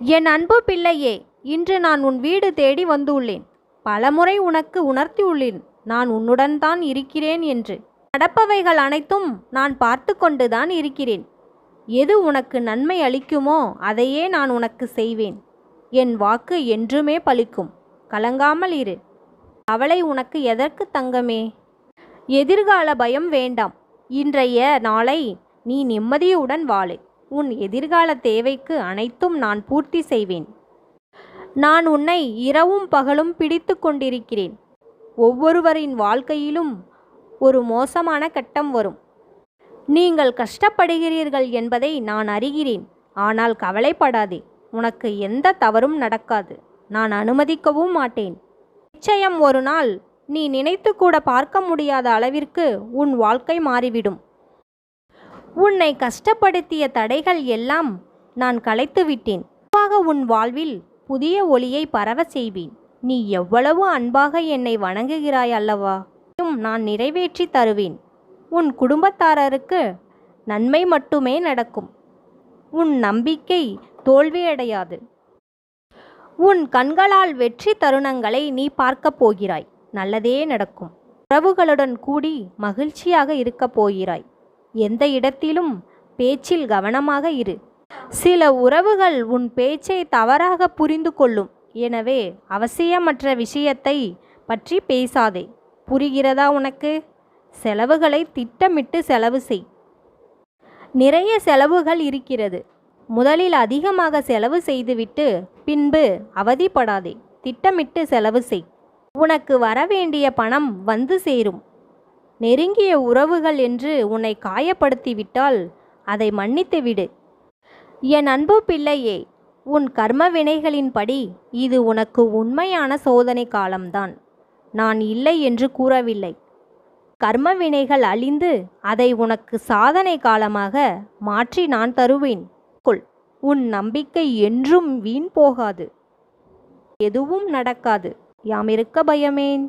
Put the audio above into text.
என் அன்பு பிள்ளையே இன்று நான் உன் வீடு தேடி வந்துள்ளேன். பலமுறை உனக்கு உணர்த்தியுள்ளேன். நான் உன்னுடன் தான் இருக்கிறேன் என்று. நடப்பவைகள் அனைத்தும் நான் பார்த்து கொண்டுதான் இருக்கிறேன். எது உனக்கு நன்மை அளிக்குமோ அதையே நான் உனக்கு செய்வேன். என் வாக்கு என்றுமே பலிக்கும். கலங்காமல் இரு. அவளை உனக்கு எதற்கு தங்கமே? எதிர்கால பயம் வேண்டாம். இன்றைய நாளை நீ நிம்மதியுடன் வாழு. உன் எதிர்கால தேவைக்கு அனைத்தும் நான் பூர்த்தி செய்வேன். நான் உன்னை இரவும் பகலும் பிடித்து கொண்டிருக்கிறேன். ஒவ்வொருவரின் வாழ்க்கையிலும் ஒரு மோசமான கட்டம் வரும். நீங்கள் கஷ்டப்படுகிறீர்கள் என்பதை நான் அறிகிறேன். ஆனால் கவலைப்படாதே உனக்கு எந்த தவறும் நடக்காது. நான் அனுமதிக்கவும் மாட்டேன். நிச்சயம் ஒரு நாள் நீ நினைத்து கூட பார்க்க முடியாத அளவிற்கு உன் வாழ்க்கை மாறிவிடும். உன்னை கஷ்டப்படுத்திய தடைகள் எல்லாம் நான் கலைத்துவிட்டேன் அன்பாக உன் வாழ்வில் புதிய ஒளியை பரவ செய்வேன். நீ எவ்வளவு அன்பாக என்னை வணங்குகிறாய் அல்லவா? நான் நிறைவேற்றி தருவேன். உன் குடும்பத்தாரருக்கு நன்மை மட்டுமே நடக்கும். உன் நம்பிக்கை தோல்வியடையாது. உன் கண்களால் வெற்றி தருணங்களை நீ பார்க்கப் போகிறாய். நல்லதே நடக்கும். உறவுகளுடன் கூடி மகிழ்ச்சியாக இருக்கப் போகிறாய். எந்த இடத்திலும் பேச்சில் கவனமாக இரு. சில உறவுகள் உன் பேச்சை தவறாக புரிந்து கொள்ளும். எனவே அவசியமற்ற விஷயத்தை பற்றி பேசாதே. புரிகிறதா உனக்கு? செலவுகளை திட்டமிட்டு செலவு செய். நிறைய செலவுகள் இருக்கிறது. முதலில் அதிகமாக செலவு செய்துவிட்டு பின்பு அவதிப்படாதே. திட்டமிட்டு செலவு செய். உனக்கு வரவேண்டிய பணம் வந்து சேரும். நெருங்கிய உறவுகள் என்று உன்னை காயப்படுத்திவிட்டால் அதை மன்னித்து விடு. என் அன்பு பிள்ளையே உன் கர்ம வினைகளின்படி இது உனக்கு உண்மையான சோதனை காலம்தான். நான் இல்லை என்று கூறவில்லை. கர்ம வினைகள் அழிந்து அதை உனக்கு சாதனை காலமாக மாற்றி நான் தருவேன். கொள் உன் நம்பிக்கை என்றும் வீண் போகாது. எதுவும் நடக்காது. யாம் இருக்க பயமேன்.